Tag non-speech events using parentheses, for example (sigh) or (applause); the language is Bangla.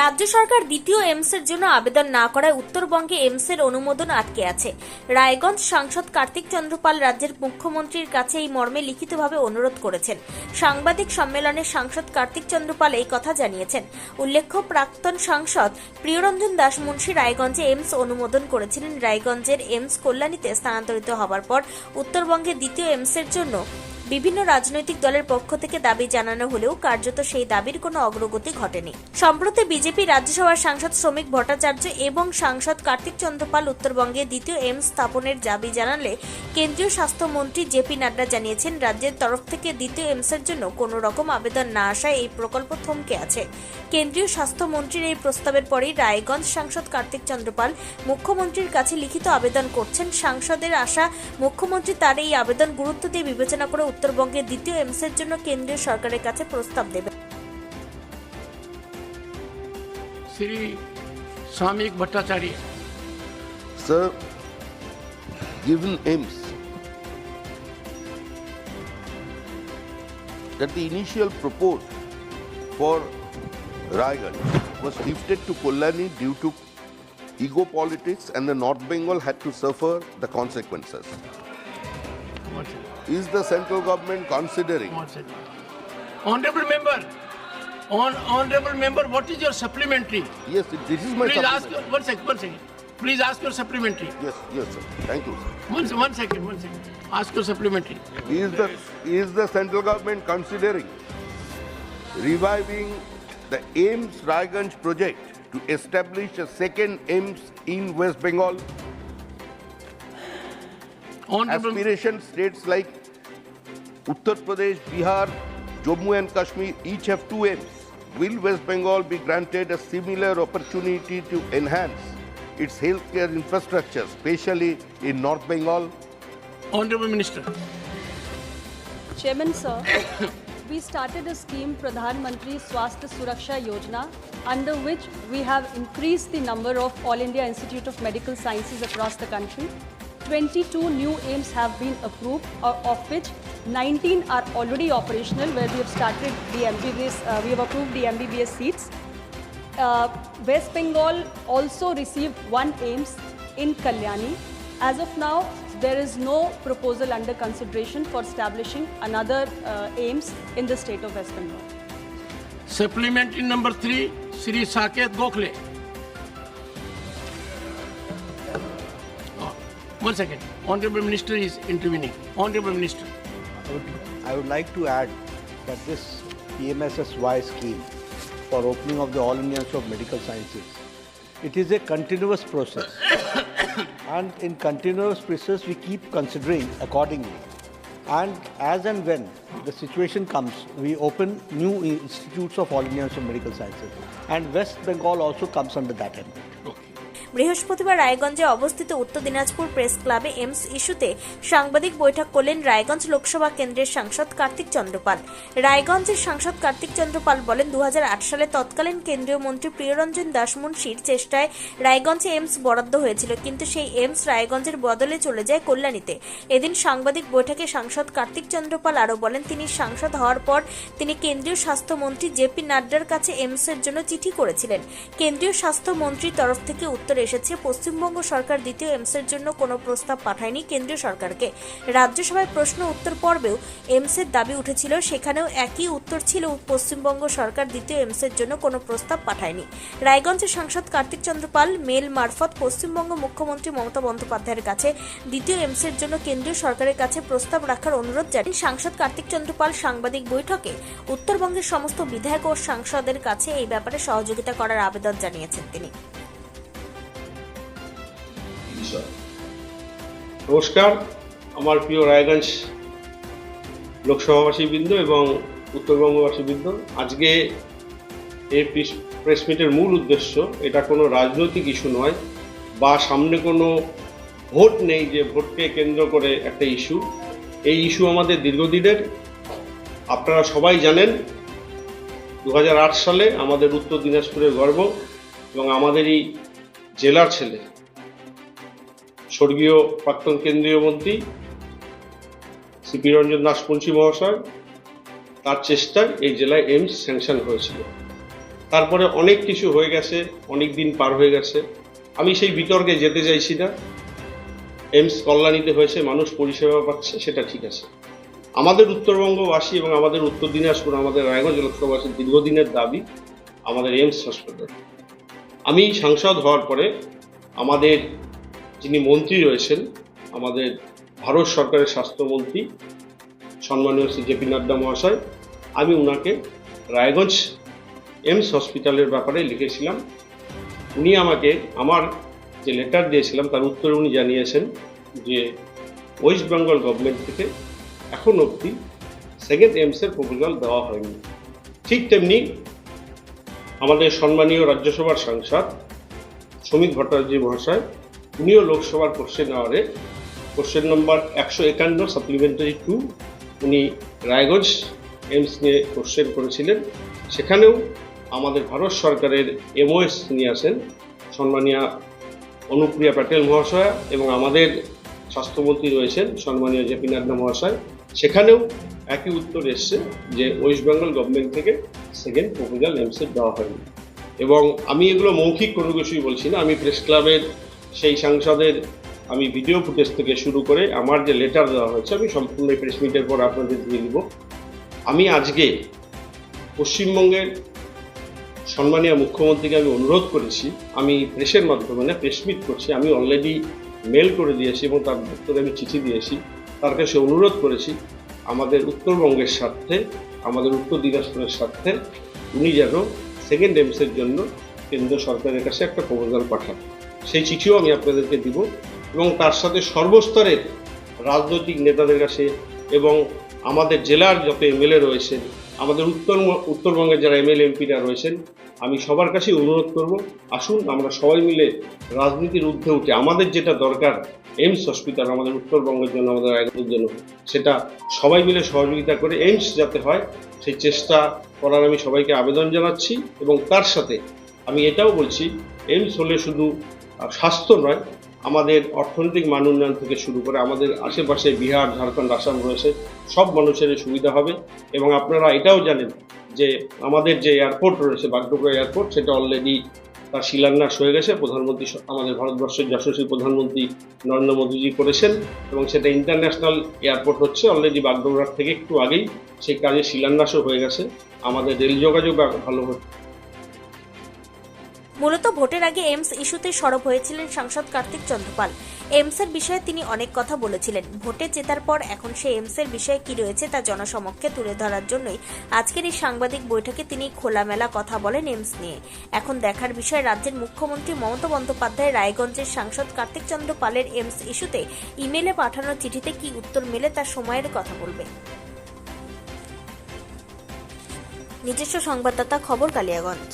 রাজ্য সরকার দ্বিতীয় এমসের জন্য আবেদন না করায় উত্তরবঙ্গে এমসের অনুমোদন আটকে আছে। রায়গঞ্জ সাংসদ কার্তিক চন্দ্রপাল রাজ্যের মুখ্যমন্ত্রীর কাছে এই মর্মে লিখিতভাবে অনুরোধ করেছেন। সাংবাদিক সম্মেলনে সাংসদ কার্তিক চন্দ্রপাল এই কথা জানিয়েছেন। উল্লেখ্য, প্রাক্তন সাংসদ প্রিয়রঞ্জন দাস মুন্সী রায়গঞ্জে এমস অনুমোদন করেছিলেন। রায়গঞ্জের এমস কল্যাণীতে স্থানান্তরিত হবার পর উত্তরবঙ্গে দ্বিতীয় এমসের জন্য বিভিন্ন রাজনৈতিক দলের পক্ষ থেকে দাবি জানানো হলেও কার্যত সেই দাবির কোনো অগ্রগতি ঘটেনি। সম্প্রতি বিজেপি রাজ্যসভার সাংসদ শ্রমিক ভট্টাচার্য এবং সাংসদ কার্তিক চন্দ্রপাল উত্তরবঙ্গে দ্বিতীয় এমস স্থাপনের দাবি জানালে কেন্দ্রীয় স্বাস্থ্যমন্ত্রী জেপি নাড্ডা জানিয়েছেন, রাজ্যের তরফ থেকে দ্বিতীয় এমসের জন্য কোনো রকম আবেদন না আসায় এই প্রকল্প থমকে আছে। কেন্দ্রীয় স্বাস্থ্যমন্ত্রীর এই প্রস্তাবের পরেই রায়গঞ্জ সাংসদ কার্তিক চন্দ্রপাল মুখ্যমন্ত্রীর কাছে লিখিত আবেদন করছেন। সাংসদের আশা, মুখ্যমন্ত্রী তার এই আবেদন গুরুত্ব দিয়ে বিবেচনা করে উত্তরবঙ্গে দ্বিতীয় এমসের জন্য কেন্দ্রীয় সরকারের কাছে প্রস্তাব দেবে Shri সামিক that the initial purport for Raigarh was shifted to Kollani due to ego politics and the North Bengal had to suffer the consequences. Is the central government considering. Honorable member, on honorable member, what is your supplementary? Yes, this is my Please ask your, one second, one second. Please ask your supplementary. Yes, yes, sir. Thank you. Sir. One, one second, one second. Ask your supplementary. Is the is the central government considering reviving the AIMS Raiganj project to establish a second AIMS in West Bengal? Honorable, Aspiration states like Uttar Pradesh, Bihar, Jammu and Kashmir each have two aims. Will West Bengal be granted a similar opportunity to enhance its healthcare infrastructure, especially in North Bengal? honorable minister. Chairman, sir, (coughs) we started a scheme, Pradhan Mantri Swasthya Suraksha Yojana, under which we have increased the number of All India Institute of Medical Sciences across the country. 22 new aims have been approved, of which 19 are already operational, where we have started the MBBS, uh, we have approved the MBBS seats. Uh, West Bengal also received one AIMS in Kalyani. As of now, there is no proposal under consideration for establishing another uh, AIMS in the state of West Bengal. Supplementary number three, Shri Saket Gokhale. One second. Honorable minister is intervening. Honorable minister. I would, I would like to add that this PMSSY scheme for opening of the All India Institute of Medical Sciences, it is a continuous process. (coughs) and in continuous process, we keep considering accordingly. And as and when the situation comes, we open new institutes of All India Institute of Medical Sciences. And West Bengal also comes under that head. বৃহস্পতিবার রায়গঞ্জে অবস্থিত উত্তর দিনাজপুর প্রেস ক্লাবে এমস ইস্যুতে সাংবাদিক বৈঠক করলেন রায়গঞ্জ লোকসভা কেন্দ্রের সাংসদ কার্তিক চন্দ্রপাল। রায়গঞ্জের সাংসদ কার্তিক চন্দ্রপাল বলেন, দুহাজার আট সালে তৎকালীন কেন্দ্রীয় মন্ত্রী প্রিয়রঞ্জন দাস মুন্সির চেষ্টায় রায়গঞ্জে এমস বরাদ্দ হয়েছিল, কিন্তু সেই এমস রায়গঞ্জের বদলে চলে যায় কল্যাণীতে। এদিন সাংবাদিক বৈঠকে সাংসদ কার্তিক চন্দ্রপাল আরও বলেন, তিনি সাংসদ হওয়ার পর তিনি কেন্দ্রীয় স্বাস্থ্যমন্ত্রী জেপি নাড্ডার কাছে এমসের জন্য চিঠি করেছিলেন। কেন্দ্রীয় স্বাস্থ্যমন্ত্রীর তরফ থেকে উত্তর এসেছে, পশ্চিমবঙ্গ সরকার দ্বিতীয় এমসের জন্য কোনো প্রস্তাব পাঠায়নি কেন্দ্রীয় সরকারকে। রাজ্যসভায় প্রশ্ন উত্তর পর্বেও এমসের দাবি উঠেছিল, সেখানেও একই উত্তর ছিল, পশ্চিমবঙ্গ সরকার দ্বিতীয় এমসের জন্য কোনো প্রস্তাব পাঠায়নি। রায়গঞ্জের সাংসদ কার্তিক চন্দ্রপাল মেল মারফত পশ্চিমবঙ্গ মুখ্যমন্ত্রী মমতা বন্দ্যোপাধ্যায়ের কাছে দ্বিতীয় এমসের জন্য কেন্দ্রীয় সরকারের কাছে প্রস্তাব রাখার অনুরোধ জানান সাংসদ কার্তিক চন্দ্রপাল সাংবাদিক বৈঠকে উত্তরবঙ্গের সমস্ত বিধায়ক ও সাংসদের কাছে এই ব্যাপারে সহযোগিতা করার আবেদন জানিয়েছেন তিনি। নমস্কার, আমার প্রিয় রায়গঞ্জ লোকসভাবাসী বৃন্দ এবং উত্তরবঙ্গবাসী বৃন্দ, আজকে এই প্রেস মিটের মূল উদ্দেশ্য, এটা কোনো রাজনৈতিক ইস্যু নয় বা সামনে কোনো ভোট নেই যে ভোটকে কেন্দ্র করে একটা ইস্যু। এই ইস্যু আমাদের দীর্ঘদিনের। আপনারা সবাই জানেন দু হাজার আট সালে আমাদের উত্তর দিনাজপুরের গর্ব এবং আমাদেরই জেলার ছেলে স্বর্গীয় প্রাক্তন কেন্দ্রীয় মন্ত্রী সিপি রঞ্জন দাসপঞ্চী মহাশয়, তার চেষ্টায় এই জেলায় এইমস স্যাংশন হয়েছিল। তারপরে অনেক কিছু হয়ে গেছে, অনেক দিন পার হয়ে গেছে। আমি সেই বিতর্কে যেতে চাইছি না। এমস কল্যাণীতে হয়েছে, মানুষ পরিষেবা পাচ্ছে, সেটা ঠিক আছে। আমাদের উত্তরবঙ্গবাসী এবং আমাদের উত্তর দিনাজপুর, আমাদের রায়গঞ্জ লোকসভাবাসীর দীর্ঘদিনের দাবি, আমাদের এমস হসপিটাল আমি সাংসদ হওয়ার পরে আমাদের যিনি মন্ত্রী রয়েছেন, আমাদের ভারত সরকারের স্বাস্থ্যমন্ত্রী সম্মানীয় শ্রী জেপি নাড্ডা মহাশয়, আমি ওনাকে রায়গঞ্জ এমস হসপিটালের ব্যাপারে লিখেছিলাম। উনি আমাকে আমার যে লেটার দিয়েছিলাম, তার উত্তরে উনি জানিয়েছেন যে, ওয়েস্ট বেঙ্গল গভর্নমেন্ট থেকে এখন অবধি সেকেন্ড এমসের প্রপোজাল দেওয়া হয়নি। ঠিক তেমনি আমাদের সম্মানীয় রাজ্যসভার সাংসদ শ্রমিক ভট্টাচার্য মহাশয় উনিও লোকসভার কোশ্চেন আওয়ারে। কোশ্চেন নম্বর একশো একান্ন সাপ্লিমেন্টারি টু উনি রায়গঞ্জ এমস নিয়ে কোশ্চেন করেছিলেন। সেখানেও আমাদের ভারত সরকারের এমওএস নিয়ে আসেন সম্মানীয় অনুপ্রিয়া প্যাটেল মহাশয়া এবং আমাদের স্বাস্থ্যমন্ত্রী রয়েছেন সম্মানীয় জেপি নাড্ডা মহাশয়। সেখানেও একই উত্তর এসছে যে ওয়েস্ট বেঙ্গল গভর্নমেন্ট থেকে সেকেন্ড প্রপোজাল এমসের দেওয়া হয়নি। এবং আমি এগুলো মৌখিক কোনো কিছুই বলছি না। আমি প্রেস ক্লাবের সেই সাংসদের আমি ভিডিও ফুটেজ থেকে শুরু করে আমার যে লেটার দেওয়া হয়েছে, আমি সম্পূর্ণ প্রেস মিটের পর আপনাদের দিয়ে দিব। আমি আজকে পশ্চিমবঙ্গের সম্মানীয় মুখ্যমন্ত্রীকে আমি অনুরোধ করেছি, আমি প্রেসের মাধ্যমে না প্রেস মিট করছি, আমি অলরেডি মেল করে দিয়েছি এবং তার উত্তরে আমি চিঠি দিয়েছি। তার কাছে অনুরোধ করেছি, আমাদের উত্তরবঙ্গের স্বার্থে, আমাদের উত্তর দিনাজপুরের স্বার্থে উনি যেন সেকেন্ড এমসের জন্য কেন্দ্র সরকারের কাছে একটা প্রপোজাল পাঠান। সেই চিঠিও আমি আপনাদেরকে দিব এবং তার সাথে সর্বস্তরের রাজনৈতিক নেতাদের কাছে এবং আমাদের জেলার যত এমএলএ রয়েছেন, আমাদের উত্তর উত্তরবঙ্গের যারা এমএলএ, এমপিরা রয়েছেন, আমি সবার কাছেই অনুরোধ করব, আসুন আমরা সবাই মিলে রাজনীতির ঊর্ধ্বে উঠে, আমাদের যেটা দরকার, এইমস হসপিটাল আমাদের উত্তরবঙ্গের জন্য, আমাদের রায়গঞ্জের জন্য, সেটা সবাই মিলে সহযোগিতা করে এইমস যাতে হয়, সেই চেষ্টা করার আমি সবাইকে আবেদন জানাচ্ছি এবং তার সাথে আমি এটাও বলছি, এইমস হলে শুধু স্বাস্থ্য নয়, আমাদের অর্থনৈতিক মান উন্নয়ন থেকে শুরু করে আমাদের আশেপাশে বিহার, ঝাড়খণ্ড, আসাম রয়েছে, সব মানুষের সুবিধা হবে। এবং আপনারা এটাও জানেন যে আমাদের যে এয়ারপোর্ট রয়েছে, বাগডোগরা এয়ারপোর্ট, সেটা অলরেডি তার শিলান্যাস হয়ে গেছে। প্রধানমন্ত্রী আমাদের ভারতবর্ষের যশস্বী প্রধানমন্ত্রী নরেন্দ্র মোদীজি করেছেন এবং সেটা ইন্টারন্যাশনাল এয়ারপোর্ট হচ্ছে। অলরেডি বাগডোগরার থেকে একটু আগেই সেই কাজে শিলান্যাসও হয়ে গেছে। আমাদের রেল যোগাযোগ ভালো হচ্ছে। মূলত ভোটের আগে এমস ইস্যুতে সরব হয়েছিলেন সাংসদ কার্তিক চন্দ্রপাল। এমসের বিষয়ে তিনি অনেক কথা বলেছিলেন। ভোটে জেতার পর এখন সে এমসের বিষয়ে কি রয়েছে তা জনসমক্ষে তুলে ধরার জন্যই আজকের এই সাংবাদিক বৈঠকে তিনি খোলামেলা কথা বলেন এমস নিয়ে। এখন দেখার বিষয়, রাজ্যের মুখ্যমন্ত্রী মমতা বন্দ্যোপাধ্যায় রায়গঞ্জের সাংসদ কার্তিক চন্দ্র পালের এমস ইস্যুতে ইমেলে পাঠানো চিঠিতে কি উত্তর মেলে তার সময়ের কথা বলবে। নিজস্ব সংবাদদাতা খবর কালিয়াগঞ্জ।